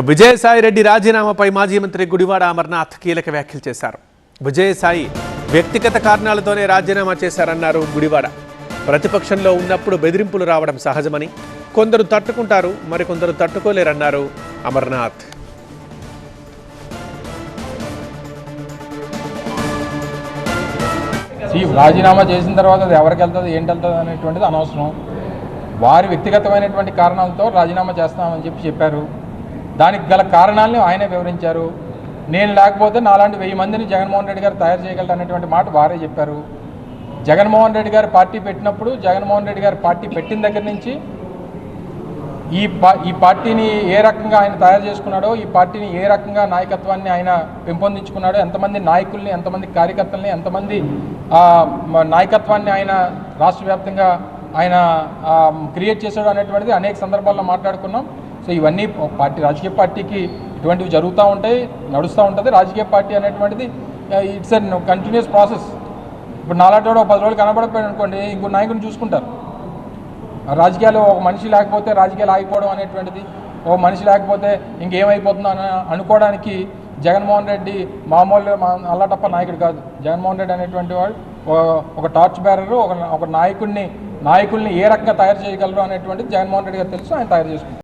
ఇక విజయసాయి రెడ్డి రాజీనామాపై మాజీ మంత్రి గుడివాడ అమర్నాథ్ కీలక వ్యాఖ్యలు చేశారు. విజయసాయి వ్యక్తిగత కారణాలతోనే రాజీనామా చేశారన్నారు గుడివాడ. ప్రతిపక్షంలో ఉన్నప్పుడు బెదిరింపులు రావడం సహజమని కొందరు తట్టుకుంటారు మరికొందరు తట్టుకోలేరన్నారు అమర్నాథ్. రాజీనామా చేసిన తర్వాత అది ఎవరికి వెళ్తుంది ఏంటి వెళ్తుంది అనేటువంటిది అనవసరం. వారి వ్యక్తిగతమైనటువంటి కారణాలతో రాజీనామా చేస్తామని చెప్పి చెప్పారు. దానికి గల కారణాలను ఆయనే వివరించారు. నేను లేకపోతే నాలాంటి వెయ్యి మందిని జగన్మోహన్ రెడ్డి గారు తయారు చేయగలరు అనేటువంటి మాట వారే చెప్పారు. జగన్మోహన్ రెడ్డి గారు పార్టీ పెట్టినప్పుడు జగన్మోహన్ రెడ్డి గారు పార్టీ పెట్టిన దగ్గర నుంచి ఈ పా ఈ పార్టీని ఏ రకంగా ఆయన తయారు చేసుకున్నాడో ఈ పార్టీని ఏ రకంగా నాయకత్వాన్ని ఆయన పెంపొందించుకున్నాడో ఎంతమంది నాయకుల్ని ఎంతమంది కార్యకర్తల్ని ఎంతమంది నాయకత్వాన్ని ఆయన రాష్ట్ర వ్యాప్తంగా ఆయన క్రియేట్ చేశాడు అనేటువంటిది అనేక సందర్భాల్లో మాట్లాడుకున్నాం. సో ఇవన్నీ పార్టీ రాజకీయ పార్టీకి ఇటువంటివి జరుగుతూ ఉంటాయి నడుస్తూ ఉంటుంది. రాజకీయ పార్టీ అనేటువంటిది ఇట్స్ అన్ కంటిన్యూస్ ప్రాసెస్ ఇప్పుడు నాలాటోడు ఒక పది రోజులు కనబడకపోయాడు అనుకోండి ఇంకో నాయకుని చూసుకుంటారు. రాజకీయాలు ఒక మనిషి లేకపోతే రాజకీయాలు ఆగిపోవడం అనేటువంటిది ఒక మనిషి లేకపోతే ఇంకేమైపోతుందో అని అనుకోవడానికి జగన్మోహన్ రెడ్డి మామూలు అల్లాటప్ప నాయకుడు కాదు. జగన్మోహన్ రెడ్డి అనేటువంటి వాడు ఒక- ఒక టార్చ్ బ్యారరు ఒక ఒక నాయకుడిని నాయకుల్ని ఏ రకంగా తయారు చేయగలరు అనేటువంటిది జగన్మోహన్ రెడ్డి గారు తెలుసు ఆయన తయారు చేసుకుంటారు.